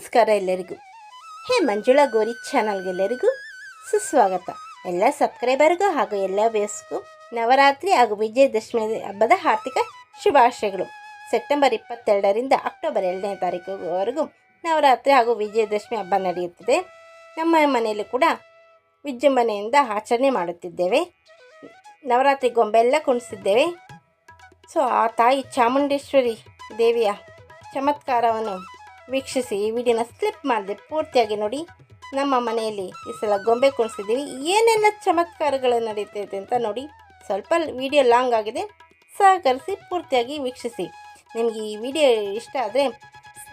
ನಮಸ್ಕಾರ ಎಲ್ಲರಿಗೂ. ಹೇ ಮಂಜುಳಾ ಗೋರಿ ಚಾನಲ್ಗೆಲ್ಲರಿಗೂ ಸುಸ್ವಾಗತ. ಎಲ್ಲ ಸಬ್ಸ್ಕ್ರೈಬರ್ಗೂ ಹಾಗೂ ಎಲ್ಲ ವ್ಯಸ್ಗೂ ನವರಾತ್ರಿ ಹಾಗೂ ವಿಜಯದಶಮಿ ಹಬ್ಬದ ಆರ್ಥಿಕ ಶುಭಾಶಯಗಳು. ಸೆಪ್ಟೆಂಬರ್ ಇಪ್ಪತ್ತೆರಡರಿಂದ ಅಕ್ಟೋಬರ್ ಎರಡನೇ ತಾರೀಕುವರೆಗೂ ನವರಾತ್ರಿ ಹಾಗೂ ವಿಜಯದಶಮಿ ಹಬ್ಬ ನಡೆಯುತ್ತಿದೆ. ನಮ್ಮ ಮನೆಯಲ್ಲೂ ಕೂಡ ವಿಜೃಂಭಣೆಯಿಂದ ಆಚರಣೆ ಮಾಡುತ್ತಿದ್ದೇವೆ. ನವರಾತ್ರಿ ಗೊಂಬೆ ಎಲ್ಲ ಕುಣಿಸಿದ್ದೇವೆ. ಸೊ, ಆ ತಾಯಿ ಚಾಮುಂಡೇಶ್ವರಿ ದೇವಿಯ ಚಮತ್ಕಾರವನ್ನು ವೀಕ್ಷಿಸಿ ಈ ವಿಡಿಯೋನ ಸ್ಲಿಪ್ ಮಾಡಿದೆ ಪೂರ್ತಿಯಾಗಿ ನೋಡಿ. ನಮ್ಮ ಮನೆಯಲ್ಲಿ ಈ ಸಲ ಗೊಂಬೆ ಕುಣಿಸಿದ್ದೀವಿ ಏನೆಲ್ಲ ಚಮತ್ಕಾರಗಳು ನಡೀತೈತೆ ಅಂತ ನೋಡಿ. ಸ್ವಲ್ಪ ವಿಡಿಯೋ ಲಾಂಗ್ ಆಗಿದೆ. ಸಹಕರಿಸಿ ಪೂರ್ತಿಯಾಗಿ ವೀಕ್ಷಿಸಿ. ನಿಮಗೆ ಈ ವಿಡಿಯೋ ಇಷ್ಟ ಆದರೆ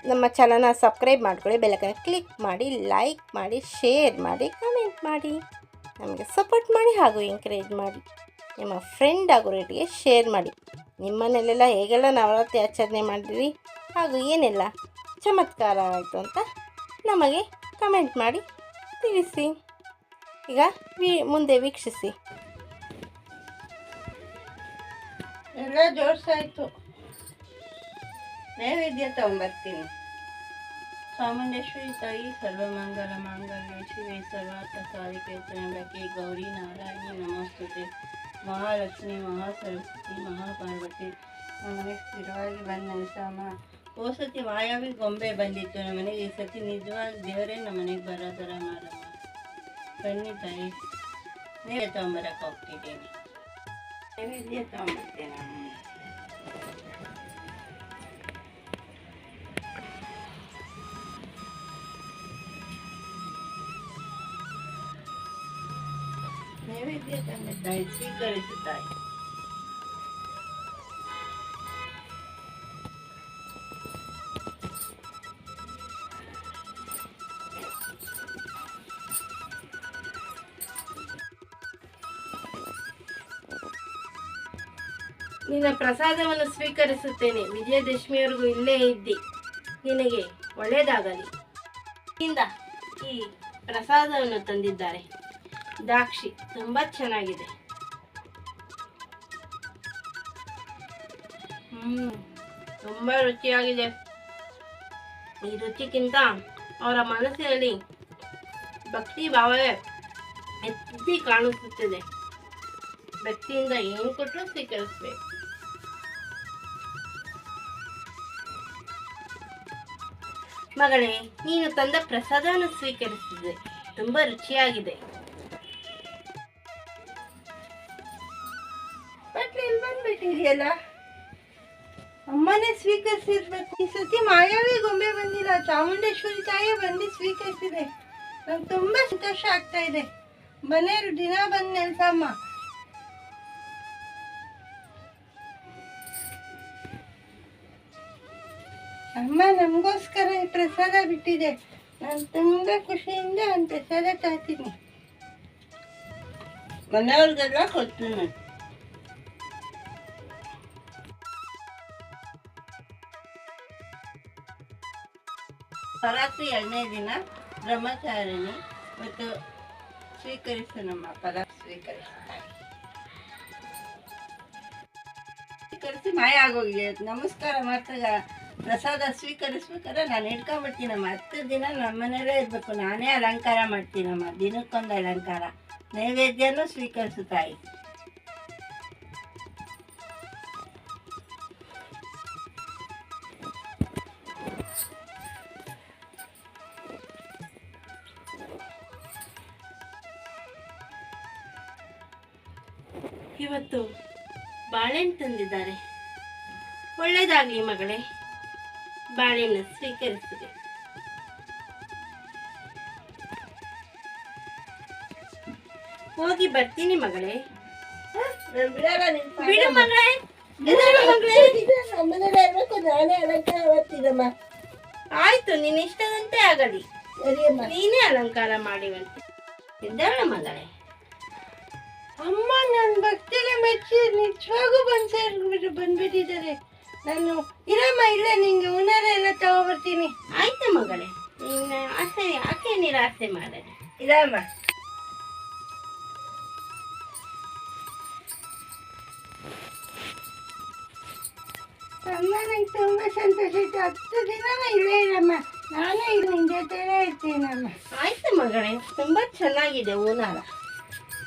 ನಮ್ಮ ಚಾನಲ್ನ ಸಬ್ಸ್ಕ್ರೈಬ್ ಮಾಡ್ಕೊಳ್ಳಿ. ಬೆಲ್ಲಕ್ಕನ ಕ್ಲಿಕ್ ಮಾಡಿ, ಲೈಕ್ ಮಾಡಿ, ಶೇರ್ ಮಾಡಿ, ಕಮೆಂಟ್ ಮಾಡಿ. ನಮಗೆ ಸಪೋರ್ಟ್ ಮಾಡಿ ಹಾಗೂ ಎಂಕರೇಜ್ ಮಾಡಿ. ನಿಮ್ಮ ಫ್ರೆಂಡ್ ಹಾಗೂ ರೇಟಿಗೆ ಶೇರ್ ಮಾಡಿ. ನಿಮ್ಮ ಮನೇಲೆಲ್ಲ ಹೇಗೆಲ್ಲ ನವರಾತ್ರಿ ಆಚರಣೆ ಮಾಡಿರಿ ಹಾಗೂ ಏನೆಲ್ಲ ಚಮತ್ಕಾರ ಆಯಿತು ಅಂತ ನಮಗೆ ಕಮೆಂಟ್ ಮಾಡಿ ತಿಳಿಸಿ. ಈಗ ವಿ, ಮುಂದೆ ವೀಕ್ಷಿಸಿ. ಎಲ್ಲ ಜೋಡಿಸಾಯಿತು. ನೈವೇದ್ಯ ತಗೊಂಬರ್ತೀನಿ. ಚಾಮುಂಡೇಶ್ವರಿ ತಾಯಿ ಸರ್ವಮಂಗಲ ಮಾಂಗಲ್ಯ, ಶಿವೆ ಸರ್ವಾರ್ಥ ತ್ರ್ಯಂಬಕೆ ಗೌರಿ ನಾರಾಯಣಿ ನಮಸ್ತುತೆ. ಮಹಾಲಕ್ಷ್ಮಿ, ಮಹಾಸರಸ್ವತಿ, ಮಹಾಪಾರ್ವತಿ. ನಮಗೆ ಸ್ಥಿರವಾಗಿ ಬಂದ ನೆಲೆಸಮ್ಮ ಹೋದ ಸತಿ ಮಾಯಾವಿ ಗೊಂಬೆ ಬಂದಿತ್ತು ನಮ್ಮನೆಗೆ ಈ ಸತಿ ನಿಜವಾಗಿ ದೇವರೇ ನಮ್ಮನೆಗೆ ಬರೋ ಥರ ಮಾಡಮ್ಮ ಬನ್ನಿ ತಾಯಿ ನೈವೇದ್ಯ ತಗೊಂಬರಕ್ಕೆ ಹೋಗ್ತಿದ್ದೀನಿ ನೈವೇದ್ಯ ತಗೊಂಬರ್ತೇನೆ ನಾನು ನೈವೇದ್ಯ ತಂದೆ ತಾಯಿ ಸ್ವೀಕರಿಸುತ್ತಾಯಿ ನಿನ್ನ ಪ್ರಸಾದವನ್ನು ಸ್ವೀಕರಿಸುತ್ತೇನೆ. ವಿಜಯದಶಮಿಯವರೆಗೂ ಇಲ್ಲೇ ಇದ್ದಿ. ನಿನಗೆ ಒಳ್ಳೆಯದಾಗಲಿ. ಇಂದ ಈ ಪ್ರಸಾದವನ್ನು ತಂದಿದ್ದಾರೆ. ದ್ರಾಕ್ಷಿ ತುಂಬ ಚೆನ್ನಾಗಿದೆ. ಹ್ಮ್, ತುಂಬ ರುಚಿಯಾಗಿದೆ. ಈ ರುಚಿಗಿಂತ ಅವರ ಮನಸ್ಸಿನಲ್ಲಿ ಭಕ್ತಿ ಭಾವವೇ ಎತ್ತಿ ಕಾಣಿಸುತ್ತದೆ. ಭಕ್ತಿಯಿಂದ ಏನು ಕೊಟ್ಟರು ಸ್ವೀಕರಿಸ್ಬೇಕು. ಮಗಳೇ, ನೀನು ತಂದ ಪ್ರಸಾದವನ್ನು ಸ್ವೀಕರಿಸಿದೆ. ತುಂಬಾ ರುಚಿಯಾಗಿದೆ. ಬಂದ್ಬಿಟ್ಟಿದೆಯಲ್ಲ ಅಮ್ಮನೇ ಸ್ವೀಕರಿಸಿರ್ಬೇಕು. ಈ ಸತಿ ಮಾಯಾವಿ ಗೊಂಬೆ ಬಂದಿಲ್ಲ. ಚಾಮುಂಡೇಶ್ವರಿ ತಾಯೇ ಬಂದು ಸ್ವೀಕರಿಸಿದೆ. ನಂಗೆ ತುಂಬಾ ಸಂತೋಷ ಆಗ್ತಾ ಇದೆ. ಮನೆಯವರು ದಿನ ಬಂದು ನೆಲ್ಸಮ್ಮ ಅಮ್ಮ, ನಮಗೋಸ್ಕರ ಈ ಪ್ರಸಾದ ಬಿಟ್ಟಿದೆ. ನಾನು ತುಂಬ ಖುಷಿಯಿಂದ ನಾನು ಪ್ರಸಾದ ತಾತೀನಿ ಮನೆಯವ್ರಿಗೆಲ್ಲ ಕೊಡ್ತೀನಿ. ಪರಾತ್ರಿ ಎರಡನೇ ದಿನ ಬ್ರಹ್ಮಚಾರಿಣಿ ಮತ್ತು ಸ್ವೀಕರಿಸು ನಮ್ಮ ಪದ ಸ್ವೀಕರಿಸ್ತಾರೆ. ಸ್ವೀಕರಿಸಿ ಮಾಯ ಆಗೋಗಿದೆ. ನಮಸ್ಕಾರ ಮಾಡ್ತಾಗ ಪ್ರಸಾದ ಸ್ವೀಕರಿಸ್ಬೇಕಾದ್ರೆ ನಾನು ಇಟ್ಕೊಂಡ್ಬಿಡ್ತೀನಮ್ಮ ಹತ್ತು ದಿನ ನಮ್ಮ ಮನೇಲೇ ಇರಬೇಕು. ನಾನೇ ಅಲಂಕಾರ ಮಾಡ್ತೀನಮ್ಮ. ದಿನಕ್ಕೊಂದು ಅಲಂಕಾರ. ನೈವೇದ್ಯನೂ ಸ್ವೀಕರಿಸು ತಾಯಿ ಇವತ್ತು ಬಾಳೆಹಣ್ಣು ತಂದಿದ್ದಾರೆ. ಒಳ್ಳೆಯದಾಗಲಿ ಮಗಳೇ. ಬಾಳೆಹಣ್ಣು ಸ್ವೀಕರಿಸಿದೆ ಹೋಗಿ ಬರ್ತೀನಿ ಮಗಳೇ. ಬಿಡು ಮಗಳೇ. ಆಯ್ತು, ನಿನ್ನ ಇಷ್ಟದಂತೆ ಆಗಲಿ. ನೀನೇ ಅಲಂಕಾರ ಮಾಡಿವಂತೆ. ಮಗಳೇ. ಅಮ್ಮ ನನ್ನ ಭಕ್ತಿಗೆ ಮೆಚ್ಚಿ ನಿಜವಾಗೂ ಬಂದ ಬಂದ್ಬಿಟ್ಟಿದ್ದಾರೆ. ನಾನು ಇರಮ್ಮ ಇಲ್ಲೇ ನಿಂಗೆ ಉನಾರ ಎಲ್ಲ ತಗೊಬರ್ತೀನಿ. ಆಯ್ತು ಮಗಳೇ ನಿನ್ನ ಆಸೆ ಯಾಕೆ ನಿರಾಸೆ ಮಾಡಲಿ ಇರಮ್ಮ. ಅಮ್ಮ ನಂಗೆ ತುಂಬ ಸಂತೋಷ ಆಯ್ತು. ಹತ್ತು ದಿನ ಇಲ್ಲೇ ಇರಮ್ಮ. ನಾನು ಇಲ್ಲಿ ನಿನ್ನ ಜೊತೆನೇ ಇರ್ತೀನಮ್ಮ. ಆಯ್ತು ಮಗಳೇ ತುಂಬ ಚೆನ್ನಾಗಿದೆ ಓನಾರ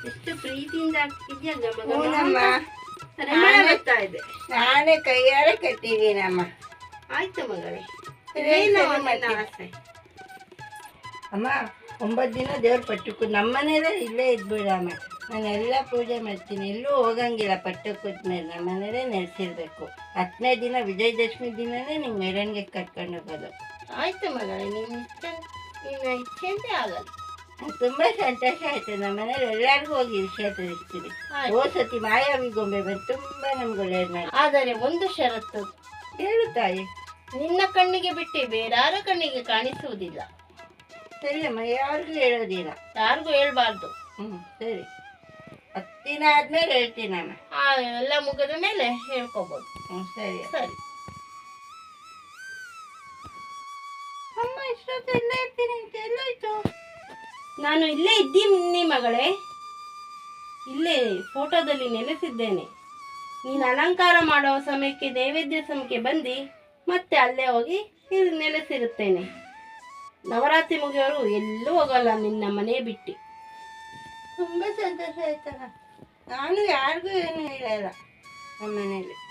ಎಷ್ಟು ಪ್ರೀತಿಯಿಂದ ಆಗ್ತಿದ್ಯಾ ಗಮ ಬರ್ತಾ ಇದೆ. ನಾನೇ ಕೈಯಾರೆ ಕಟ್ಟಿದ್ದೀನಮ್ಮ. ಆಯ್ತು ಮಗಳೇ. ಏನು ಆಸೆ? ಅಮ್ಮ ಒಂಬತ್ತು ದಿನ ದೇವ್ರ ಪಟ್ಟಕ್ಕೂ ನಮ್ಮ ಮನೇಲೇ ಇಲ್ಲೇ ಇದ್ಬಿಡಮ್ಮ. ನಾನು ಎಲ್ಲ ಪೂಜೆ ಮಾಡ್ತೀನಿ. ಎಲ್ಲೂ ಹೋಗಂಗಿಲ್ಲ ಪಟ್ಟಕ್ಕೆ ಕೂತ್ಮೇಲೆ ನಮ್ಮ ಮನೇಲೇ ನೆಲೆಸಿರ್ಬೇಕು ಹತ್ತನೇ ದಿನ ವಿಜಯದಶಮಿ ದಿನನೇ ನಿಮ್ಗೆ ಮೆರವಣಿಗೆ ಕರ್ಕೊಂಡು ಹೋಗೋದು. ಆಯ್ತು ಮಗಳೇ ನಿಮ್ಮ ಇಷ್ಟ ನಿನ್ನ ಇಚ್ಛೆಂತೆ ಆಗಲ್ಲ. ತುಂಬಾ ಸಂತೋಷ ಆಯ್ತು. ನಮ್ಮ ಮನೇಲಿ ಎಲ್ಲರಿಗೂ ಹೋಗಿ ವಿಷಯ ಆಯ್ತು. ಓ ಸತಿ ಮಾಯಾವಿ ಗೊಂಬೆ ಬಂದು ತುಂಬಾ ನಮ್ಗೆ ಒಳ್ಳೆಯ ಮಾಡಿ ಆದರೆ ಒಂದು ಷರತ್ತು. ಹೇಳು ತಾಯಿ. ನಿನ್ನ ಕಣ್ಣಿಗೆ ಬಿಟ್ಟು ಬೇರಾರ ಕಣ್ಣಿಗೆ ಕಾಣಿಸುವುದಿಲ್ಲ. ಸರಿ ಅಮ್ಮ ಯಾರಿಗೂ ಹೇಳೋದಿಲ್ಲ. ಯಾರಿಗೂ ಹೇಳ್ಬಾರ್ದು. ಹ್ಞೂ ಸರಿ. ಹತ್ತು ದಿನ ಹೇಳ್ತೀನಿ ಹೇಳ್ತೀನಮ್ಮ ಆ ಎಲ್ಲ ಮುಗಿದ ಮೇಲೆ ಹೇಳ್ಕೊಬೋದು. ಹ್ಞೂ ಸರಿ. ಸರಿ. ಅಮ್ಮ ಇಷ್ಟೊತ್ತು ಎಲ್ಲ ಇರ್ತೀನಿ ಅಂತ. ಎಲ್ಲೋಯ್ತು? ನಾನು ಇಲ್ಲೇ ಇದ್ದೀನಿ ಮಗಳೇ. ಇಲ್ಲೇ ಫೋಟೋದಲ್ಲಿ ನೆಲೆಸಿದ್ದೇನೆ. ನೀನು ಅಲಂಕಾರ ಮಾಡುವ ಸಮಯಕ್ಕೆ, ನೈವೇದ್ಯ ಸಮಯಕ್ಕೆ ಬಂದು, ಮತ್ತೆ ಅಲ್ಲೇ ಹೋಗಿ ಇಲ್ಲಿ ನೆಲೆಸಿರುತ್ತೇನೆ. ನವರಾತ್ರಿ ಮುಗಿಯೋರು ಎಲ್ಲೂ ಹೋಗಲ್ಲ ನಿನ್ನ ಮನೆ ಬಿಟ್ಟು. ತುಂಬ ಸಂತೋಷ ಆಯ್ತಲ್ಲ ನಾನು ಯಾರಿಗೂ ಏನು ಹೇಳಲ್ಲ ನಮ್ಮ ಮನೇಲಿ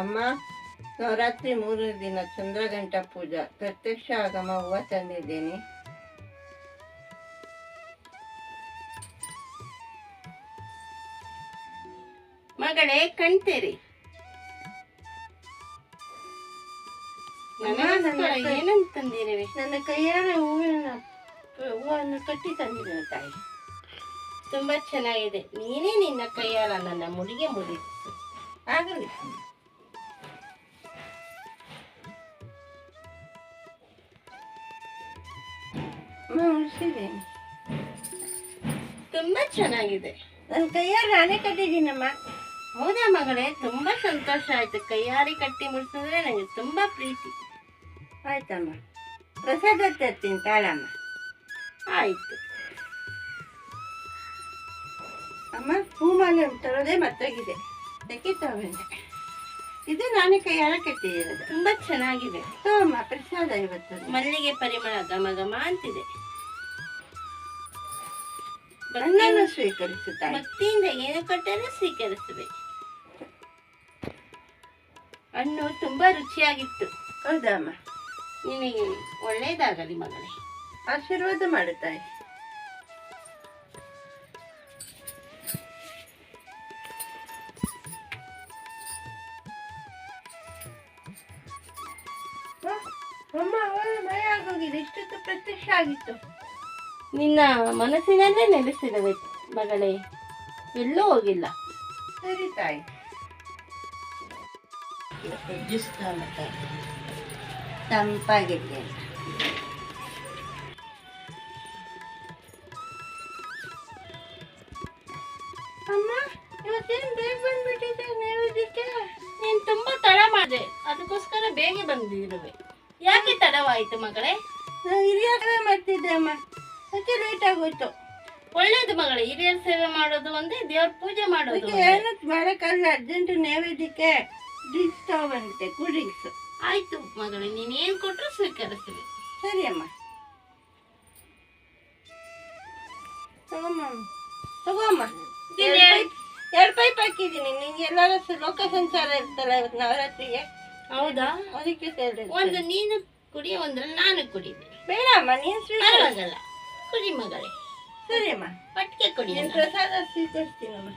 ಅಮ್ಮ ನವರಾತ್ರಿ ಮೂರನೇ ದಿನ ಚಂದ್ರಗಂಟ ಪೂಜಾ. ಪ್ರತ್ಯಕ್ಷ ಆಗಮ ಹೂವ ತಂದಿದ್ದೀನಿ. ಮಗಳೇ ಕಣ್ತೇರಿ ಏನಂತ ತಂದಿರುವೆ ನನ್ನ ಕೈಯಾರ ಹೂವಿನ ಹೂವನ್ನು ಕಟ್ಟಿ ತಂದಿದ್ದೀನಿ ತಾಯಿ. ತುಂಬಾ ಚೆನ್ನಾಗಿದೆ. ನೀನೇ ನಿನ್ನ ಕೈಯಾರ ನನ್ನ ಮುಡಿಗೆ ಮುಡಿ. ಆಗಲಿ. ತುಂಬಾ ಚೆನ್ನಾಗಿದೆ. ನನ್ನ ಕೈಯಾರೆ ನಾನೇ ಕಟ್ಟಿದ್ದೀನಮ್ಮ. ಹೌದಾ ಮಗಳೇ? ತುಂಬಾ ಸಂತೋಷ ಆಯ್ತು. ಕೈಯಾರಿ ಕಟ್ಟಿ ಮುಡಿಸಿದ್ರೆ ನನಗೆ ತುಂಬಾ ಪ್ರೀತಿ. ಆಯ್ತಮ್ಮ. ಪ್ರಸಾದ ತರ್ತೀನಿ ತಾಳಮ್ಮ. ಆಯ್ತು. ಅಮ್ಮ ಹೂಮಾಲೆ ತರೋದೇ ಮತ್ತೋಗಿದೆ. ತೆಗಿತಾವೆ. ತಗೊಂಡೆ ಇದು ನಾನೇ ಕೈಯಾರ ಕಟ್ಟಿರೋದು. ತುಂಬಾ ಚೆನ್ನಾಗಿದೆ. ಅಮ್ಮ ಪ್ರಸಾದ ಇವತ್ತು. ಮಲ್ಲಿಗೆ ಪರಿಮಳ ಘಮ ಘಮ ಅಂತಿದೆ. ನನ್ನನ್ನು ಸ್ವೀಕರಿಸುತ್ತಾಳೆ ಭಕ್ತಿಯಿಂದ ಏನು ಕೊಟ್ಟರೂ ಸ್ವೀಕರಿಸಬೇಕು. ಹಣ್ಣು ತುಂಬಾ ರುಚಿಯಾಗಿತ್ತು. ಹೌದಮ್ಮ. ನಿನಗೆ ಒಳ್ಳೇದಾಗಲಿ ಮಗಳೇ. ಆಶೀರ್ವಾದ ಮಾಡುತ್ತಾಯಿ ಅಮ್ಮ ಅವಳ ಮೈ ಆಗೋಗಿದೆ. ಇಷ್ಟೊತ್ತು ಪ್ರತ್ಯಕ್ಷ ಆಗಿತ್ತು. ನಿನ್ನ ಮನಸ್ಸಿನಲ್ಲೇ ನೆಲೆಸಿರಬೇಕು ಮಗಳೇ. ಎಲ್ಲೂ ಹೋಗಿಲ್ಲ. ಸರಿ ತಾಯಿ. ತಂಪಾಗಿದ್ದೇನೆ ಅಮ್ಮ ಇವತ್ತೇನು ಬೇಗ ಬಂದ್ಬಿಟ್ಟಿದೆ ನೈವೇದ್ಯಕ್ಕೆ ನೀನು ತುಂಬಾ ತಡ ಮಾಡಿದೆ. ಅದಕ್ಕೋಸ್ಕರ ಬೇಗ ಬಂದಿರುವೆ. ಯಾಕೆ ತಡವಾಯಿತು ಮಗಳೇ? ನಾನು ಹಿರಿಯ ಸೇವೆ ಮಾಡ್ತಿದ್ದೆ ಅಮ್ಮ. ಅದಕ್ಕೆ ಲೇಟ್ ಆಗೋಯ್ತು. ಒಳ್ಳೇದು ಮಗಳು ಹಿರಿಯರ ಸೇವೆ ಮಾಡೋದು ಒಂದೇ ದೇವ್ರ ಪೂಜೆ ಮಾಡೋದು ಅದಕ್ಕೆ. ಏನು ಮಾಡೋಕ್ಕಲ್ಲ ಅರ್ಜೆಂಟ್ ನೈವೇದ್ಯಕ್ಕೆ ಡ್ರಿಂಕ್ಸ್ ತಗೊಬಂದ್ಬಿಟ್ಟೆ ಕೂಲ್ ಡ್ರಿಂಕ್ಸ್ ಆಯ್ತು ಮಗಳು ನೀನು ಏನು ಕೊಟ್ಟರು ಸ್ವೀಕರಿಸ್ತೀವಿ ಸರಿ ಅಮ್ಮ. ತಗೊಮ್ಮ ತಗೋಮ್ಮ. ಎರಡು ಪೈಪ್ ಹಾಕಿದ್ದೀನಿ. ನಿಂಗೆ ಎಲ್ಲರೂ ಲೋಕ ಸಂಚಾರ ಇರ್ತಲ್ಲ ಇವತ್ತು ನವರಾತ್ರಿಗೆ. ಹೌದಾ? ಅದಕ್ಕೆ ಸೇರಿದೆ ಒಂದು ನೀನು ಕುಡಿ ಒಂದ್ರಲ್ಲಿ ನಾನು ಕುಡಿದೆ ಬೇಡ ಅಮ್ಮ ನೀನು ಸ್ವೀಕರಿಸಿ. ಪರವಾಗಿಲ್ಲ. ಕುಡಿ ಮಗಳೇ ಸರಿ ಅಮ್ಮ ಒಟ್ಟಿಗೆ ಕುಡಿ ನೀನು ಪ್ರಸಾದ ಸ್ವೀಕರಿಸ್ತೀನಮ್ಮ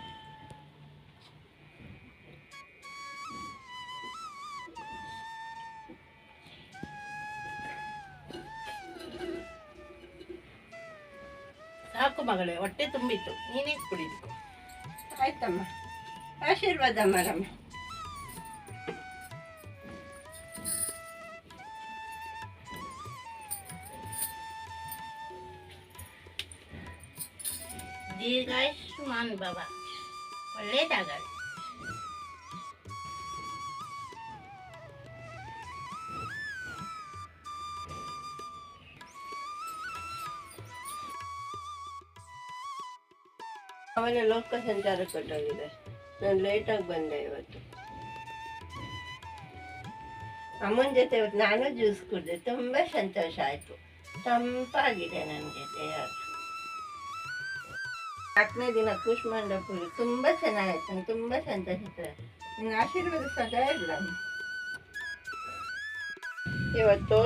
ಸಾಕು ಮಗಳೇ ಹೊಟ್ಟೆ ತುಂಬಿತ್ತು。ನೀನೇ ಕುಡಿಬೇಕು ಆಯ್ತಮ್ಮ. ಆಶೀರ್ವಾದ ಮಾಡಮ್ಮ ದೀರ್ಘಾಯುಷ್ಮಾನ್ ಬಾಬಾ. ಒಳ್ಳೇದಾಗಲಿ. ಅವನ ಲೋಕ ಸಂಚಾರ ಕೊಟ್ಟೋಗಿದೆ. ನಾನು ಲೇಟಾಗಿ ಬಂದೆ ಇವತ್ತು. ಅಮ್ಮನ ಜೊತೆ ಇವತ್ತು ನಾನು ಜ್ಯೂಸ್ ಕುಡಿದೆ. ತುಂಬ ಸಂತೋಷ ಆಯಿತು. ತಂಪಾಗಿದೆ ನನಗೆ ದೇಹ ನಾಲ್ಕನೇ ದಿನ ಕೂಶ್ಮಾಂಡಪುರ ತುಂಬ ಚೆನ್ನಾಗಾಯ್ತು ನಂಗೆ ತುಂಬ ಸಂತೋಷ. ನಿನ್ನ ಆಶೀರ್ವಾದ ಸದಾ ಇಲ್ಲ ಇವತ್ತು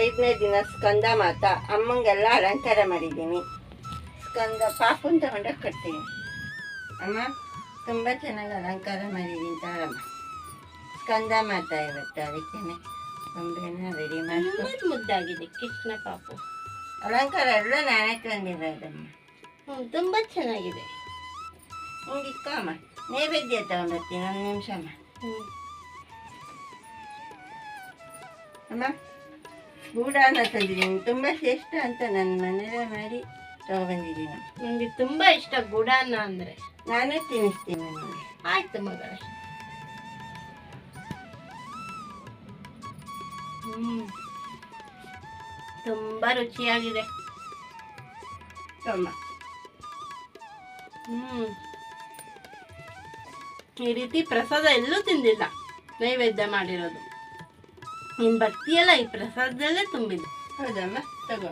ಐದನೇ ದಿನ ಸ್ಕಂದ ಮಾತ. ಅಮ್ಮಂಗೆಲ್ಲ ಅಲಂಕಾರ ಮಾಡಿದ್ದೀನಿ. ಸ್ಕಂದ ಪಾಪುನ್ ತಗೊಂಡೋಗಿ ಕಟ್ತೀನಿ. ಅಮ್ಮ ತುಂಬ ಚೆನ್ನಾಗಿ ಅಲಂಕಾರ ಮಾಡಿದ್ದೀನಿ ತಗೊಳಮ್ಮ ಸ್ಕಂದ ಮಾತ ಇವತ್ತು ಅದಕ್ಕೇನೆ. ಗೊಂಬೆನ ರೆಡಿ ಮಾಡಿ ಮುದ್ದಾಗಿದೆ ಕೃಷ್ಣ ಪಾಪು. ಅಲಂಕಾರ ಎಲ್ಲ ನಾನೇ ತಂದಿರೋದಮ್ಮ ತುಂಬ ಚೆನ್ನಾಗಿದೆ. ಹಿಂಗೆ ಇಕ್ಕಮ್ಮ ನೈವೇದ್ಯ ತಗೊಂಡೋಗ್ತೀನಿ ಒಂದು ನಿಮಿಷ ಅಮ್ಮ. ಹ್ಞೂ ಅಮ್ಮ ಗೂಡಾನ ತಂದಿದ್ದೀನಿ. ತುಂಬ ಶ್ರೇಷ್ಠ ಅಂತ ನನ್ನ ಮನೇಲೇ ಮಾಡಿ ತಗೊಬಂದಿದ್ದೀನಿ ನನಗೆ ತುಂಬ ಇಷ್ಟ ಗೂಡಾನ ಅಂದರೆ. ನಾನೇ ತಿನ್ನಿಸ್ತೀನಿ ಆಯ್ತು ಮಗಳ. ಹ್ಮ್. ತುಂಬಾ ರುಚಿಯಾಗಿದೆ. ಅಮ್ಮ ಹ್ಮ್. ಈ ರೀತಿ ಪ್ರಸಾದ ಎಲ್ಲೂ ತಿಂದಿಲ್ಲ. ನೈವೇದ್ಯ ಮಾಡಿರೋದು. ನೀನ್ ಬರ್ತೀಯಲ್ಲ ಈ ಪ್ರಸಾದದಲ್ಲೇ ತುಂಬಿದೆ. ಹೌದಮ್ಮ? ತಗೋ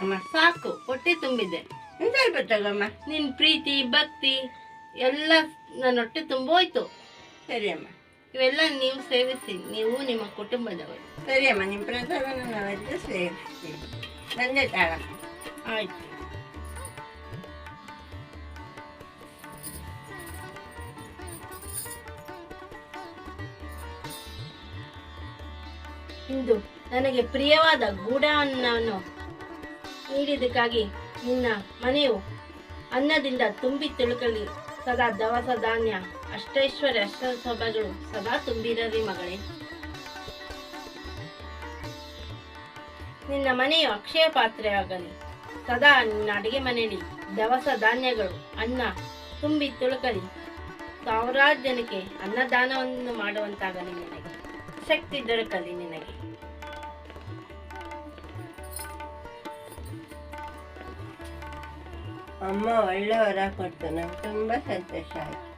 ಅಮ್ಮ, ಸಾಕು. ಹೊಟ್ಟೆ ತುಂಬಿದೆ. ಎಂತ ಸ್ವಲ್ಪ ತಗೊಮ್ಮ? ನಿನ್ ಪ್ರೀತಿ, ಭಕ್ತಿ ಎಲ್ಲ ನನ್ನ ಹೊಟ್ಟೆ ತುಂಬೋಯ್ತು. ಸರಿ ಅಮ್ಮ. ಇವೆಲ್ಲ ನೀವು ಸೇವಿಸಿ ನೀವು ನಿಮ್ಮ ಕುಟುಂಬದವರು. ಸರಿ ಅಮ್ಮ ನಿಮ್ಮ ಪ್ರಸಾದನ ನಾವೆಲ್ಲ ಸೇವಿಸ್ತೀವಿ. ಬಂದೆ ತಾಳ. ಆಯ್ತು. ಇಂದು ನನಗೆ ಪ್ರಿಯವಾದ ಗೂಢ ಅನ್ನವನ್ನು ನೀಡಿದ್ದಕ್ಕಾಗಿ ನಿನ್ನ ಮನೆಯು ಅನ್ನದಿಂದ ತುಂಬಿ ತಿಳುಕಲಿ. ಸದಾ ದವಸ ಧಾನ್ಯ ಅಷ್ಟೈಶ್ವರ್ಯ, ಅಷ್ಟ ಸೊಬಗಳು ಸದಾ ತುಂಬಿರರಿ ಮಗಳೇ. ನಿನ್ನ ಮನೆಯು ಅಕ್ಷಯ ಪಾತ್ರೆಯಾಗಲಿ ಸದಾ ನಿನ್ನ ಅಡಿಗೆ ಮನೆಯಲ್ಲಿ ದವಸ ಧಾನ್ಯಗಳು, ಅನ್ನ ತುಂಬಿ ತುಳುಕಲಿ. ಸಾವಿರಾರು ಜನಕ್ಕೆ ಅನ್ನದಾನವನ್ನು ಮಾಡುವಂತಾಗಲಿ ನಿನಗೆ. ಶಕ್ತಿ ದೊರಕಲಿ ನಿನಗೆ. ಅಮ್ಮ ಒಳ್ಳೆ ವರ ನಂಗೆ ತುಂಬ ಸಂತೋಷ ಆಯ್ತು.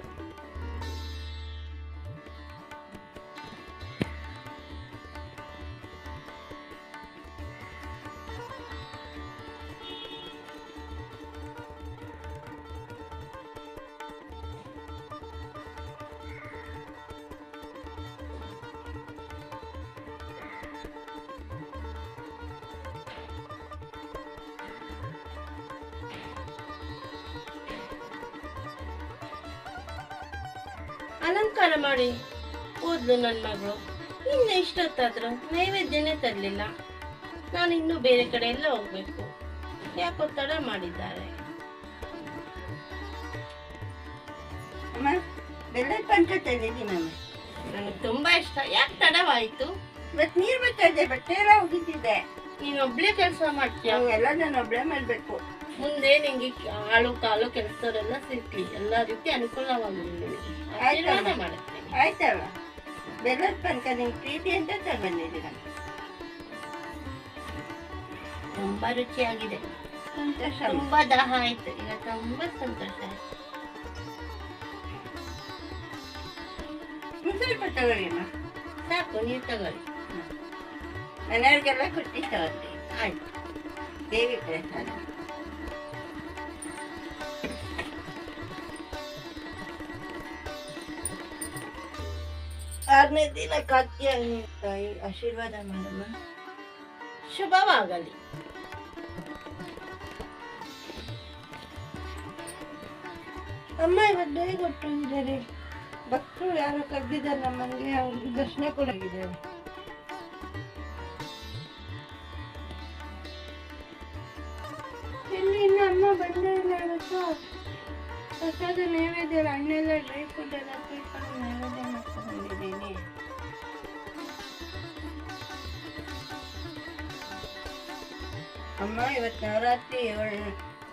ಅಲಂಕಾರ ಮಾಡಿ. ಓದ್ಲು ನನ್ನ ಮಗಳು. ಇನ್ನು ಇಷ್ಟೊತ್ತಾದ್ರೂ ನೈವೇದ್ಯನೇ ತರಲಿಲ್ಲ. ನಾನು ಇನ್ನೂ ಬೇರೆ ಕಡೆ ಎಲ್ಲ ಹೋಗ್ಬೇಕು. ಯಾಕೋ ತಡ ಮಾಡಿದ್ದಾರೆ. ಅಮ್ಮ ಬೆಲ್ಲದ ಪಂಚ ತಂದಿದ್ದೀನಮ್ಮ ನನಗೆ ತುಂಬಾ ಇಷ್ಟ. ಯಾಕೆ ತಡವಾಯ್ತು? ಇವತ್ತು ನೀರು ಬೇಕಾಯ್ತೆ ಬಟ್ಟೆ ಎಲ್ಲ ಹೋಗಿದ್ದೆ ನೀನು ಒಬ್ಳೆ ಕೆಲಸ ಮಾಡ್ತೀಯ? ಎಲ್ಲ ನಾನು ಒಬ್ಳೆ ಮಾಡಬೇಕು. ಮುಂದೆ ನಿಂಗೆ ಆಳು ಕಾಲು ಕೆಲಸದವರೆಲ್ಲ ಸಿಗ್ಲಿ. ಎಲ್ಲ ರೀತಿ ಅನುಕೂಲವಾಗಲಿ ಆಶೀರ್ವಾದ ಮಾಡುತ್ತೇನೆ ಆಯ್ತವ ಬೆಲ್ಲದ ಪಂಕ ನಿಂಗೆ ಪ್ರೀತಿ ಅಂತ ತಗೊಂಡಿದ್ದೀರ ತುಂಬಾ ರುಚಿಯಾಗಿದೆ. ಸಂತೋಷ. ತುಂಬಾ ದಾಹ ಆಯ್ತು. ಈಗ ತುಂಬಾ ಸಂತೋಷ ಆಯ್ತು. ಸ್ವಲ್ಪ ತಗೊಳ್ಳಿ ಅಮ್ಮ ಸಾಕು ನೀವು ತಗೊಳ್ಳಿ. ಮನೆಯವ್ರಿಗೆಲ್ಲ ಕೊಟ್ಟಿ ತಗೊಳ್ಳಿ. ಆಯ್ತು. ದೇವಿ ಪ್ರಸಾದ. ಆರನೇ ದಿನ ಕತ್ತಿ ತಾಯಿ ಆಶೀರ್ವಾದ ಮಾಡಮ್ಮ. ಶುಭವಾಗಲಿ. ಅಮ್ಮ ಇವತ್ತು ಬೇಗ ಹೊಟ್ಟೋಗಿದ್ದಾರೆ ಭಕ್ತರು ಯಾರೋ ಕರೆದಿದ್ದಾರೆ ನಮ್ಮಂಗೆ, ಅವ್ರಿಗೆ ದರ್ಶನ ಕೊಡೋಗಿದ್ದಾರೆ ಇಲ್ಲಿ ಇನ್ನು ಅಮ್ಮ ಬಂದೇ ಇಲ್ಲ ಪ್ರಸಾದ ನೈವೇದ್ಯ ಹಣ್ಣೆಲ್ಲ ಡ್ರೈ ಫ್ರೂಟ್ ಎಲ್ಲ ನೈವೇದ್ಯ. ಅಮ್ಮ ಇವತ್ತು ನವರಾತ್ರಿ ಏಳು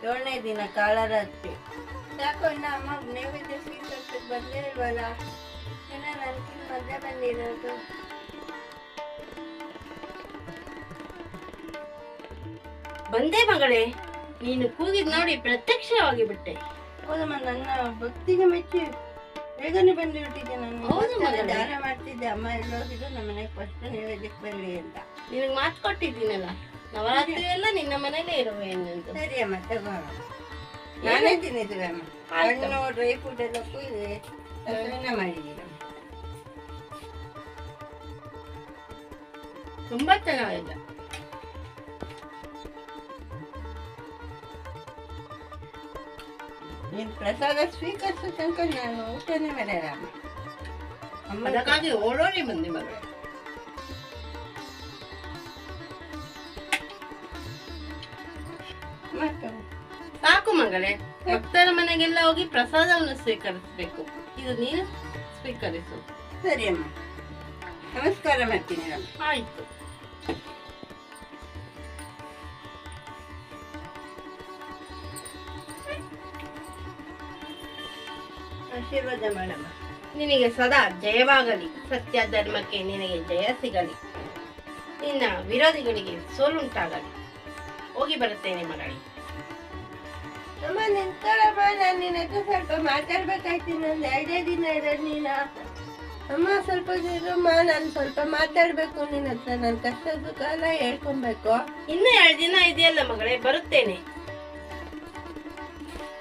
ಏಳನೇ ದಿನ ಕಾಳರಾತ್ರಿ. ಯಾಕೋ ಇನ್ನ ಅಮ್ಮ ನೈವೇದ್ಯ ಸ್ವೀಕರಿಸಕ್ಕೆ ಬಂದೇ ಇಲ್ವಲ್ಲ? ನನ್ ನನಗಿನ ಮದ್ದೆ ಬಂದಿರೋದು. ಬಂದೇ ಮಗಳೇ ನೀನು ಕೂಗಿದ್ ನೋಡಿ ಪ್ರತ್ಯಕ್ಷವಾಗಿ ಬಿಟ್ಟೆ ಹೌದಮ್ಮ ನನ್ನ ಭಕ್ತಿಗೆ ಮೆಚ್ಚಿ ಬೇಗನೆ ಬಂದು ಬಿಟ್ಟಿದ್ದೆ ನಾನು ಹೌದು ಮಗಳೇ. ಧ್ಯಾನ ಮಾಡ್ತಿದ್ದೆ ಅಮ್ಮ ಎಲ್ಲ ಹೋಗಿದ್ದು ನಮ್ಮ ಮನೆಗೆ ಫಸ್ಟ್ ನೈವೇದ್ಯಕ್ಕೆ ಬರಲಿ ಅಂತ ನಿನಗೆ ಮಾತು ಕೊಟ್ಟಿದ್ದೀನಲ್ಲ ನವರಾತ್ರಿ ಎಲ್ಲ ನಿನ್ನ ಮನೇಲೇ ಇರುವೆ ಎಂದು ಸರಿ ಅಮ್ಮ ತಗೋ ಅಮ್ಮ. ನಾನೇ ತಿನ್ನಿದ್ವಿ ಅಮ್ಮ. ಹಣ್ಣು ಡ್ರೈ ಫ್ರೂಟ್ ಎಲ್ಲ ಕುಯ್ದು ತರಕಾರಿನ ಮಾಡಿದ್ದೀವಿ ಅಮ್ಮ. ತುಂಬಾ ಚೆನ್ನಾಗಿದೆ ಪ್ರಸಾದ ಸ್ವೀಕರಿಸೋ ತನಕ ನಾನು ಊಟನೇ ಮಾಡಲ್ಲ ಅಮ್ಮ ಅಮ್ಮ ಅದಕ್ಕಾಗಿ ಓಡೋಡಿ ಬಂದೆ ಮಗಳೇ ಮತ್ತೆ ಸಾಕು ಮಗಳೇ ಭಕ್ತರ ಮನೆಗೆಲ್ಲ ಹೋಗಿ ಪ್ರಸಾದವನ್ನು ಸ್ವೀಕರಿಸಬೇಕು ಇದು ನೀನು ಸ್ವೀಕರಿಸು ಸರಿ ಅಮ್ಮ ನಮಸ್ಕಾರ ಮಾಡ್ತೀನಿ ಅಮ್ಮ ಆಯ್ತು ಆಶೀರ್ವಾದ ಮಾಡಮ್ಮ. ನಿನಗೆ ಸದಾ ಜಯವಾಗಲಿ. ಸತ್ಯ ಧರ್ಮಕ್ಕೆ ನಿನಗೆ ಜಯ ಸಿಗಲಿ. ನಿನ್ನ ವಿರೋಧಿಗಳಿಗೆ ಸೋಲುಂಟಾಗಲಿ. ಹೋಗಿ ಬರುತ್ತೇನೆ ಮಗಳಿ. ಅಮ್ಮ ನಿಂತ್ಕೊಳ್ಳಮ್ಮ ನಾನು ನಿನ್ನ ಹತ್ರ ಸ್ವಲ್ಪ ಮಾತಾಡ್ಬೇಕಾಯ್ತು. ನಂದು ಎರಡೇ ದಿನ ಇರೋದು ನೀನು ಅಮ್ಮ ಸ್ವಲ್ಪ ಇರಮ್ಮ ನಾನು ಸ್ವಲ್ಪ ಮಾತಾಡ್ಬೇಕು. ನಿನ್ನ ಹತ್ರ ನನ್ನ ಕಷ್ಟದ ಕಾಲ ಎಲ್ಲ ಹೇಳ್ಕೊಬೇಕು. ಇನ್ನೂ ಎರಡು ದಿನ ಇದೆಯಲ್ಲ ಮಗಳೇ. ಬರುತ್ತೇನೆ.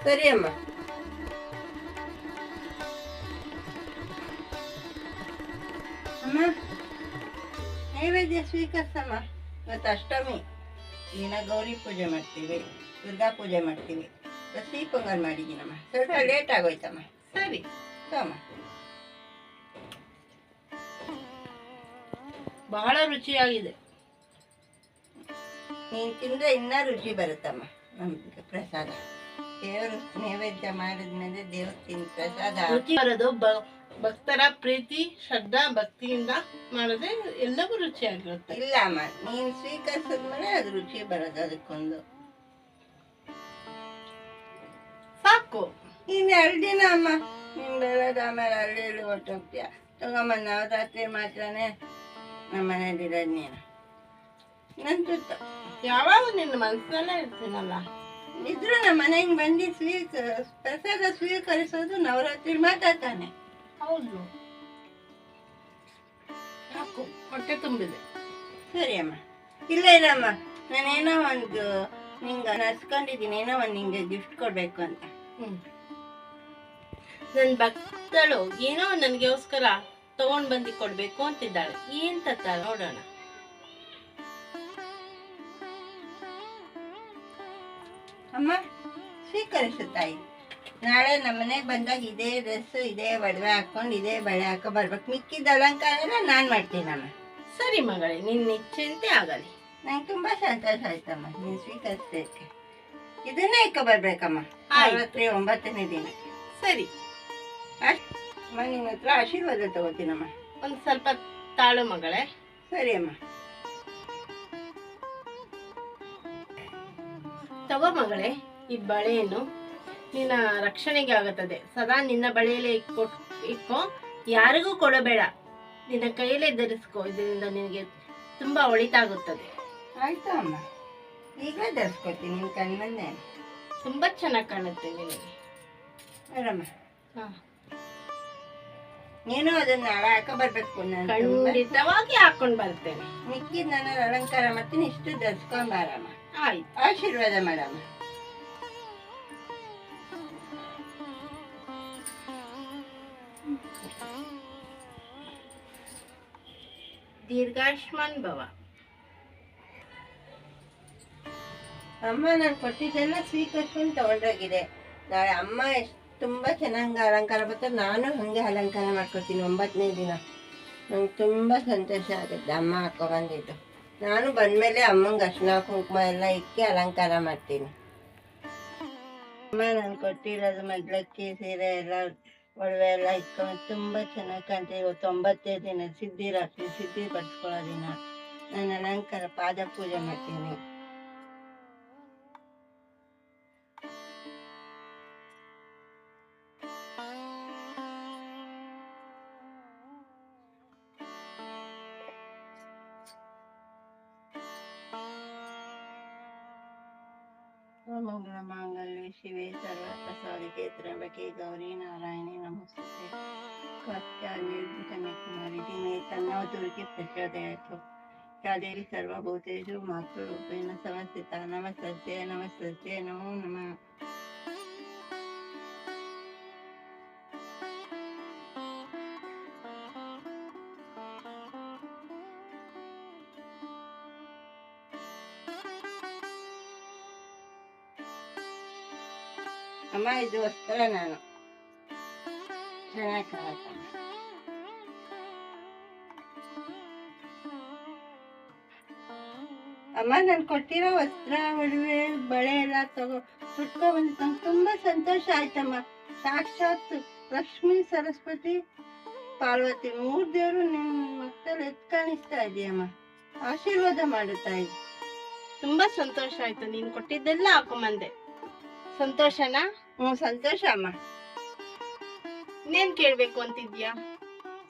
ಸರಿ ಅಮ್ಮ. ಅಮ್ಮ ನೈವೇದ್ಯ ಸ್ವೀಕರಿಸಮ್ಮ. ಇವತ್ತು ಅಷ್ಟಮಿ. ದಿನ ಗೌರಿ ಪೂಜೆ ಮಾಡ್ತೀವಿ ದುರ್ಗಾ ಪೂಜೆ ಮಾಡ್ತೀವಿ. ಸಿಹಿ ಪೊಂಗಲ್ ಮಾಡಿದ್ದೀನಮ್ಮ. ಸ್ವಲ್ಪ ಲೇಟ್ ಆಗೋಯ್ತಮ್ಮ. ಸರಿ. ತಮ್ಮ ಬಹಳ ರುಚಿಯಾಗಿದೆ. ನೀನು ತಿಂದ್ರೆ ಇನ್ನೂ ರುಚಿ ಬರುತ್ತಮ್ಮ ನಮ್ಮ ಪ್ರಸಾದ. ದೇವರು ನೈವೇದ್ಯ ಮಾಡಿದ್ಮೇಲೆ ದೇವ್ರು ತಿನ್ ಪ್ರಸಾದ ರುಚಿ ಬರೋದು ಭಕ್ತರ ಪ್ರೀತಿ ಶ್ರದ್ಧಾ ಭಕ್ತಿಯಿಂದ ಮಾಡಿದ್ರೆ ಎಲ್ಲವೂ ರುಚಿಯಾಗಿರುತ್ತೆ. ಇಲ್ಲ ಅಮ್ಮ ನೀನ್ ಸ್ವೀಕರಿಸಿದ್ಮೇಲೆ ಅದು ರುಚಿ ಬರೋದು ಅದಕ್ಕೊಂದು. ಸಾಕು. ಇನ್ನು ಎರಡು ದಿನ ಅಮ್ಮ ನೀನ್ ಬರೋದು ಆಮೇಲೆ ಅಳ್ಳಿ ಇಲ್ಲಿ ಹೊಟ್ಟೋಗ್ತೀಯ ತಗೊಂಬ ನವರಾತ್ರಿ ಮಾತ್ರನೇ ನಮ್ಮ ಮನೇಲಿರೋದು ನೀನು. ನನ್ ಸುತ್ತ ಯಾವಾಗ ನಿನ್ನ ಮನಸ್ಸಲ್ಲೇ ಇರ್ತೀನಲ್ಲ? ಇದ್ರು ನಮ್ಮ ಮನೆಗೆ ಬಂದು ಸ್ವೀಕ ಪ್ರಸಾದ ಸ್ವೀಕರಿಸೋದು ನವರಾತ್ರಿ ಮಾತ್ರ ತಾನೆ ಹೌದು. ಸಾಕು ಹೊಟ್ಟೆ ತುಂಬಿದೆ. ಸರಿ ಅಮ್ಮ. ಇಲ್ಲ ಇಲ್ಲಮ್ಮ ನಾನೇನೋ ಒಂದು ನಿಂಗೆ ನರ್ಸ್ಕೊಂಡಿದ್ದೀನಿ ಏನೋ ಒಂದು ನಿಂಗೆ ಗಿಫ್ಟ್ ಕೊಡಬೇಕು ಅಂತ. ಹ್ಮ್. ನನ್ ಭಕ್ತಳು ಏನೋ ನನಗೋಸ್ಕರ ತಗೊಂಡ್ ಬಂದು ಕೊಡಬೇಕು ಅಂತಿದ್ದಾಳೆ. ಏನ್ ತತ್ತ ನೋಡೋಣ. ಅಮ್ಮ ಸ್ವೀಕರಿಸು ತಾಯಿ ನಾಳೆ ನಮ್ಮ ಮನೆಗೆ ಬಂದಾಗ ಇದೇ ಡ್ರೆಸ್ಸು ಇದೇ ಒಡವೆ ಹಾಕ್ಕೊಂಡು ಇದೇ ಬಳೆ ಹಾಕೋ ಬರ್ಬೇಕು. ಮಿಕ್ಕಿದ ಅಲಂಕಾರ ಎಲ್ಲ ನಾನು ಮಾಡ್ತೀನಮ್ಮ ಸರಿ ಮಗಳೇ ನಿನ್ನ ನಿಶ್ಚಿಂತೆ ಆಗಲಿ. ನಂಗೆ ತುಂಬ ಸಂತೋಷ ಆಯ್ತಮ್ಮ ನೀನು ಸ್ವೀಕರಿಸ್ಬೇಕು ಇದನ್ನೇ ಇಕ್ಕ ಬರ್ಬೇಕಮ್ಮ. ಆಯ್ತು. ಒಂಬತ್ತನೇ ದಿನ. ಸರಿ. ಅಷ್ಟ್- ಅಮ್ಮ ನಿನ್ನ ಹತ್ರ ಆಶೀರ್ವಾದ ತಗೋತೀನಮ್ಮ. ಒಂದು ಸ್ವಲ್ಪ ತಾಳು ಮಗಳೇ. ಸರಿ ಅಮ್ಮ. ತಗೋ ಮಗಳೇ ಈ ಬಳೆಯನ್ನು ನಿನ್ನ ರಕ್ಷಣೆಗೆ ಆಗುತ್ತದೆ ಸದಾ ನಿನ್ನ ಬಳೆಯಲ್ಲೇ ಇಕ್ಕೊ ಇಕ್ಕೋ ಯಾರಿಗೂ ಕೊಡಬೇಡ. ನಿನ್ನ ಕೈಯಲ್ಲೇ ಧರಿಸ್ಕೋ. ಇದರಿಂದ ನಿನಗೆ ತುಂಬಾ ಒಳಿತಾಗುತ್ತದೆ. ಆಯ್ತು ಅಮ್ಮ. ಈಗ ಧರಿಸ್ಕೊತೀನಿ ನಿನ್ನ ಕಣ್ಣನ್ನೇ ತುಂಬಾ ಚೆನ್ನಾಗಿ ಕಾಣುತ್ತೆ ನಿನಗೆ. ಮೇಡಮ್. ಹಾ. ನೀನು ಅದನ್ನ ನಾಳೆ ಹಾಕ ಬರ್ಬೇಕು ನಾನು ಖಂಡಿತವಾಗಿ ಹಾಕೊಂಡ್ ಬರ್ತೇನೆ. ಮಿಕ್ಕಿದ ನಾನು ಅಲಂಕಾರ ಮಾಡ್ತೀನಿ ಇಷ್ಟು ಧರಿಸ್ಕೊಂಡ್ ಬಾರಮ್ಮ. ಆಯ್ತು. ಆಶೀರ್ವಾದ ಮೇಡಮ್ ದೀರ್ಘಾಯುಷ್ಮಾನ್ ಭವ. ಅಮ್ಮ ನಾನು ಕೊಟ್ಟಿದ್ದೆಲ್ಲ ಸ್ವೀಕರಿಸ್ಕೊಂಡು ತಗೊಂಡೋಗಿದೆ. ನಾಳೆ ಅಮ್ಮ ಎಷ್ಟು ತುಂಬ ಚೆನ್ನಾಗಿ ಅಲಂಕಾರ ಬರ್ತಾರೆ ನಾನು ಹಾಗೆ ಅಲಂಕಾರ ಮಾಡ್ಕೊತೀನಿ ಒಂಬತ್ತನೇ ದಿನ. ನಂಗೆ ತುಂಬ ಸಂತೋಷ ಆಗುತ್ತೆ. ಅಮ್ಮ ಹಾಕೊ ಬಂದಿದ್ದು. ನಾನು ಬಂದಮೇಲೆ ಅಮ್ಮಂಗೆ ಅರ್ಶಿನ ಕುಂಕುಮ ಎಲ್ಲ ಇಕ್ಕಿ ಅಲಂಕಾರ ಮಾಡ್ತೀನಿ. ಅಮ್ಮ ನಾನು ಕೊಟ್ಟಿರೋದು ಮಗ್ಲಕ್ಕಿ ಸೀರೆ ಎಲ್ಲ, ಒಡವೆ ಎಲ್ಲ ಇಟ್ಕೊಂಡು ತುಂಬ ಚೆನ್ನಾಗಿ ಕಾಣ್ತೀವಿ ಒಂಬತ್ತೇ ದಿನ ಸಿದ್ಧಿ ರಾತ್ರಿ ಸಿದ್ಧಿ ಪಡಿಸ್ಕೊಳ್ಳೋ ದಿನ. ನಾನು ಅಲಂಕಾರ ಪಾದ ಪೂಜೆ ಮಾಡ್ತೀನಿ. सर्वमङ्गलमाङ्गल्ये शिवे सर्वप्रसादिके त्र्यम्बके गौरी नारायणे नमस्ते कत्यामे कुमारिति मे तन्नो दुर्गे प्रचोदयतु या देवी सर्वभूतेषु मातृरूपेण समस्थिता नमस्तस्यै नमस्तस्यै नमो नमः ಅಮ್ಮ ಇದು ವಸ್ತ್ರ ನಾನು. ಚೆನ್ನಾಗಿ ಕಾಣ ಅಮ್ಮ, ನಾನು ಕೊಟ್ಟಿರೋ ವಸ್ತ್ರ, ಒಡವೆ, ಬಳೆ ಎಲ್ಲ ತಗೋ. ಉಟ್ಕೊ ಬಂದು. ನಂಗೆ ತುಂಬಾ ಸಂತೋಷ ಆಯ್ತಮ್ಮ. ಸಾಕ್ಷಾತ್ ಲಕ್ಷ್ಮಿ, ಸರಸ್ವತಿ, ಪಾರ್ವತಿ ಮೂರ್ ದೇವರು ನಿಮ್ ಮಕ್ಕಳು ಎತ್ ಕಾಣಿಸ್ತಾ ಇದೆಯಮ್ಮ. ಆಶೀರ್ವಾದ ಮಾಡುತ್ತಾ ತಾಯಿ ತುಂಬಾ ಸಂತೋಷ ಆಯ್ತು. ನೀನ್ ಕೊಟ್ಟಿದ್ದೆಲ್ಲ ಹಾಕೊಂಬಂದೆ ಸಂತೋಷನಾ? ಹ್ಞೂ ಸಂತೋಷ ಅಮ್ಮ. ಇನ್ನೇನ್ ಕೇಳ್ಬೇಕು ಅಂತಿದ್ಯಾ?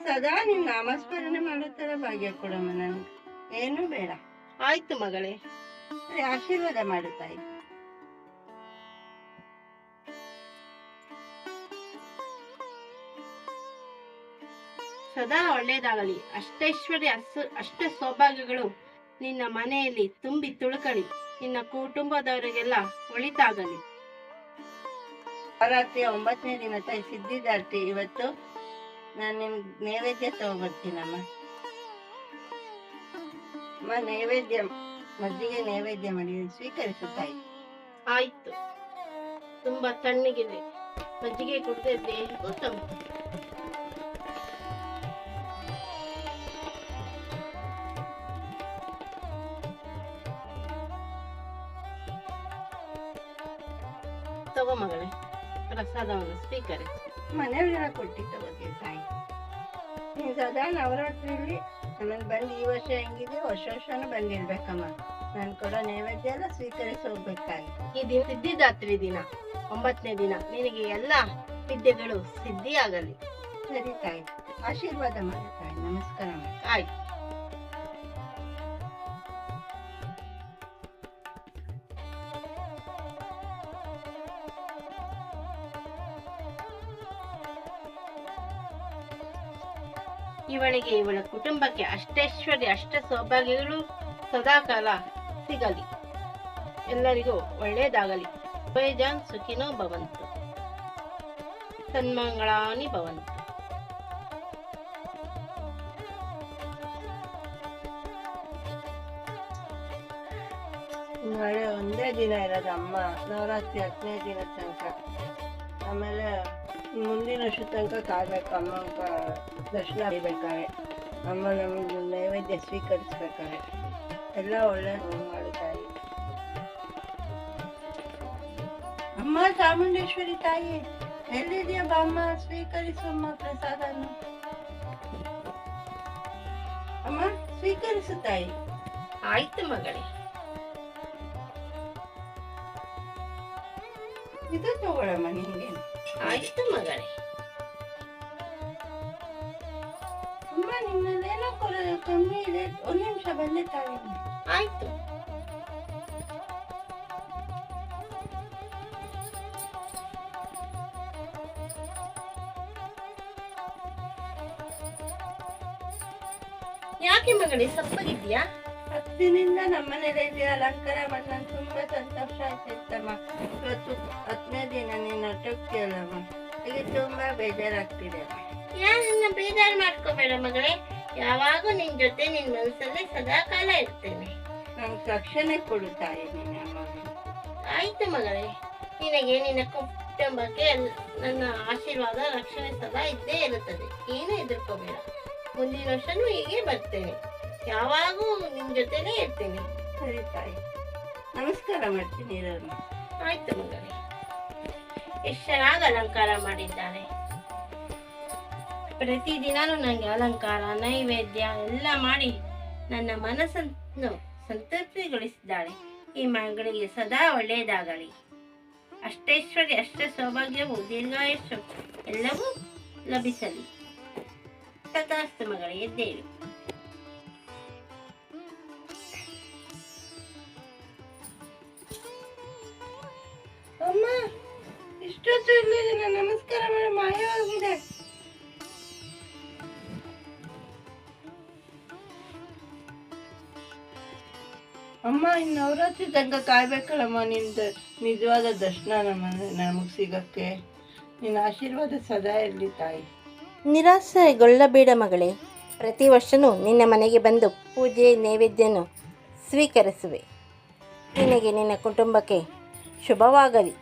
ಸದಾ ನಿನ್ ನಾಮಸ್ಮರಣೆ ಮಾಡೋ ತರ ಭಾಗ್ಯ ಕೊಡಮ್ಮ ನನ್ಗೆ. ಏನು ಬೇಡ. ಆಯ್ತು ಮಗಳೇ. ಸರಿ, ಆಶೀರ್ವಾದ ಮಾಡು ತಾಯಿ ಸದಾ ಒಳ್ಳೇದಾಗಲಿ. ಅಷ್ಟೈಶ್ವರ್ಯ ಅಷ್ಟ ಸೌಭಾಗ್ಯಗಳು ನಿನ್ನ ಮನೆಯಲ್ಲಿ ತುಂಬಿ ತುಳುಕಲಿ. ನಿನ್ನ ಕುಟುಂಬದವರಿಗೆಲ್ಲ ಒಳಿತಾಗಲಿ. ರಾತ್ರಿ ಒಂಬತ್ತನೇ ದಿನ ಸಿದ್ಧಿದಾರ್ತಿ ಇವತ್ತು ನಾನು ನಿಮ್ ನೈವೇದ್ಯ ತಗೋಬರ್ತೀನಮ್ಮ. ಅಮ್ಮ, ನೈವೇದ್ಯ, ಮಜ್ಜಿಗೆ ನೈವೇದ್ಯ ಮಾಡಿ ಸ್ವೀಕರಿಸು ತಾಯಿ ಆಯ್ತು. ತುಂಬಾ ತಣ್ಣಗಿದೆ ಮಜ್ಜಿಗೆ ಕುಡಿದ್ರೆ ದೇಹಕ್ಕೂ ಸ್ವೀಕರಿಸಿ ಮನೆಯವರೆಲ್ಲ ಕೊಟ್ಟಿದ್ದ ಬಗ್ಗೆ ತಾಯಿ. ನೀನು ಸದಾ ನವರಾತ್ರಿಯಲ್ಲಿ ಆಮೇಲೆ ಬಂದು ಈ ವರ್ಷ ಹೆಂಗಿದೆ ವರ್ಷ ವರ್ಷನೂ ಬಂದಿರ್ಬೇಕಮ್ಮ. ನಾನು ಕೊಡೋ ನೈವೇದ್ಯ ಎಲ್ಲ ಸ್ವೀಕರಿಸಿ ಹೋಗ್ಬೇಕಾಗಿ ಈ ದಿನ ಸಿದ್ಧಿದಾತ್ರಿ ದಿನ ಒಂಬತ್ತನೇ ದಿನ. ನಿನಗೆ ಎಲ್ಲ ವಿದ್ಯೆಗಳು ಸಿದ್ಧಿಯಾಗಲಿ. ಸರಿ ತಾಯಿ. ಆಶೀರ್ವಾದ ಮಾಡಿ ತಾಯಿ. ನಮಸ್ಕಾರ. ಮಾಡಿ ಆಯ್ತು. ಇವಳಿಗೆ ಇವಳ ಕುಟುಂಬಕ್ಕೆ ಅಷ್ಟೈಶ್ವರ್ಯ ಅಷ್ಟ ಸೌಭಾಗ್ಯಗಳು ಸದಾಕಾಲ ಸಿಗಲಿ. ಎಲ್ಲರಿಗೂ ಒಳ್ಳೆಯದಾಗಲಿ. ಬೈಜಾನ್ ಸುಖಿನೋ ಭವಂತು. ಸನ್ಮಂಗಳಾನಿ ಭವಂತು. ನಾಳೆ ಒಂದೇ ದಿನ ಇರೋದು ಅಮ್ಮ. ನವರಾತ್ರಿ ಹತ್ತನೇ ದಿನ ತನಕ. ಆಮೇಲೆ ಮುಂದಿನ ವರ್ಷ ತನಕ ಕಾಯ್ಬೇಕು ಅಮ್ಮ ದರ್ಶನ ಪಡಿಬೇಕಾರೆ ಅಮ್ಮ ನಮಗೆ ನೈವೇದ್ಯ ಸ್ವೀಕರಿಸ್ಬೇಕಾರೆ. ಎಲ್ಲ ಒಳ್ಳೆ ಮಾಡು ತಾಯಿ ಅಮ್ಮ ಚಾಮುಂಡೇಶ್ವರಿ ತಾಯಿ ಎಲ್ಲಿದೆಯಾ ಬಾಮ್ಮ? ಸ್ವೀಕರಿಸು ಅಮ್ಮ ಪ್ರಸಾದನ. ಅಮ್ಮ ಸ್ವೀಕರಿಸು ತಾಯಿ. ಆಯ್ತು ಮಗಳೇ. ಇದು ತಗೊಳಮ್ಮ ನಿಂಗೆ ಆಯ್ತು ಮಗಳೇ ಅಮ್ಮ ಕೊರ ಕಮ್ಮಿ ಇದೆ. ಒಂದ್ ನಿಮಿಷ ಬಂದೆ ತಾಯಿ ಆಯ್ತು. ಯಾಕೆ ಮಗಳೇ ಸಪ್ಪಗಿದ್ಯಾ ಹತ್ತಿನಿಂದ ರೀತಿಯ ಅಲಂಕಾರ ಮಾಡಿ ನಂಗೆ ತುಂಬಾ ಸಂತೋಷ ಆಯ್ತಿತ್ತಮ್ಮ ಇವತ್ತು ಹತ್ತನೇ ದಿನ ನೀನು ಹೊಟ್ಟೋಗ್ತೀಯಲ್ಲಮ್ಮ ಈಗ ತುಂಬಾ ಬೇಜಾರಾಗ್ತಿದೆ. ಯಾರನ್ನ ಬೇಜಾರು ಮಾಡ್ಕೋಬೇಡ ಮಗಳೇ. ಯಾವಾಗೂ ನಿನ್ ಜೊತೆ ನಿನ್ ಮನಸ್ಸಲ್ಲಿ ಸದಾ ಕಾಲ ಇರ್ತೇನೆ. ನಾನು ರಕ್ಷಣೆ ಕೊಡು ತಾಯಿ ನೀನು ಆಯ್ತು ಮಗಳೇ. ನಿನಗೆ ನಿನ್ನ ಕುಟುಂಬಕ್ಕೆ ನನ್ನ ಆಶೀರ್ವಾದ ರಕ್ಷಣೆ ಸದಾ ಇದ್ದೇ ಇರುತ್ತದೆ. ಏನೇ ಹೆದರ್ಕೋಬೇಡ. ಮುಂದಿನ ವರ್ಷನೂ ಹೀಗೆ ಬರ್ತೇನೆ. ಯಾವಾಗೂ ನಿಮ್ಮ ಜೊತೆನೇ ಇರ್ತೀನಿ. ಸರಿ ತಾಯಿ. ನಮಸ್ಕಾರ ಮಾಡ್ತೀನಿ ಇರೋರು ಆಯ್ತು ಮಗಳೇ. ಎಷ್ಟು ಚೆನ್ನಾಗಿ ಅಲಂಕಾರ ಮಾಡಿದ್ದಾರೆ. ಪ್ರತಿದಿನಾನು ನನಗೆ ಅಲಂಕಾರ ನೈವೇದ್ಯ ಎಲ್ಲ ಮಾಡಿ ನನ್ನ ಮನಸ್ಸನ್ನು ಸಂತೃಪ್ತಿಗೊಳಿಸಿದ್ದಾಳೆ. ಈ ಮಗಳಿಗೆ ಸದಾ ಒಳ್ಳೆಯದಾಗಲಿ. ಅಷ್ಟೈಶ್ವರ್ಯ ಅಷ್ಟ ಸೌಭಾಗ್ಯವು ದೀರ್ಘಾಯುಷ್ಯ ಎಲ್ಲವೂ ಲಭಿಸಲಿ. ತಥಾಸ್ತು ಮಗಳೇ ಎದ್ದೇಳು. ಅಮ್ಮ, ಇಷ್ಟೊತ್ತು ನಮಸ್ಕಾರ ಅಮ್ಮ ನವರಾತ್ರಿ ತನಕ ಕಾಯ್ಬೇಕಲ್ಲಮ್ಮ ನಿಂದು ನಿಜವಾದ ದರ್ಶನ ನಮ್ಮ ನಮಗೆ ಸಿಗಕ್ಕೆ. ನಿನ್ನ ಆಶೀರ್ವಾದ ಸದಾ ಇರಲಿ ತಾಯಿ. ನಿರಾಸೆಗೊಳ್ಳಬೇಡ ಮಗಳೇ. ಪ್ರತಿ ವರ್ಷನೂ ನಿನ್ನ ಮನೆಗೆ ಬಂದು ಪೂಜೆ, ನೈವೇದ್ಯನು ಸ್ವೀಕರಿಸುವೆ. ನಿನಗೆ ನಿನ್ನ ಕುಟುಂಬಕ್ಕೆ ಶುಭವಾಗಲಿ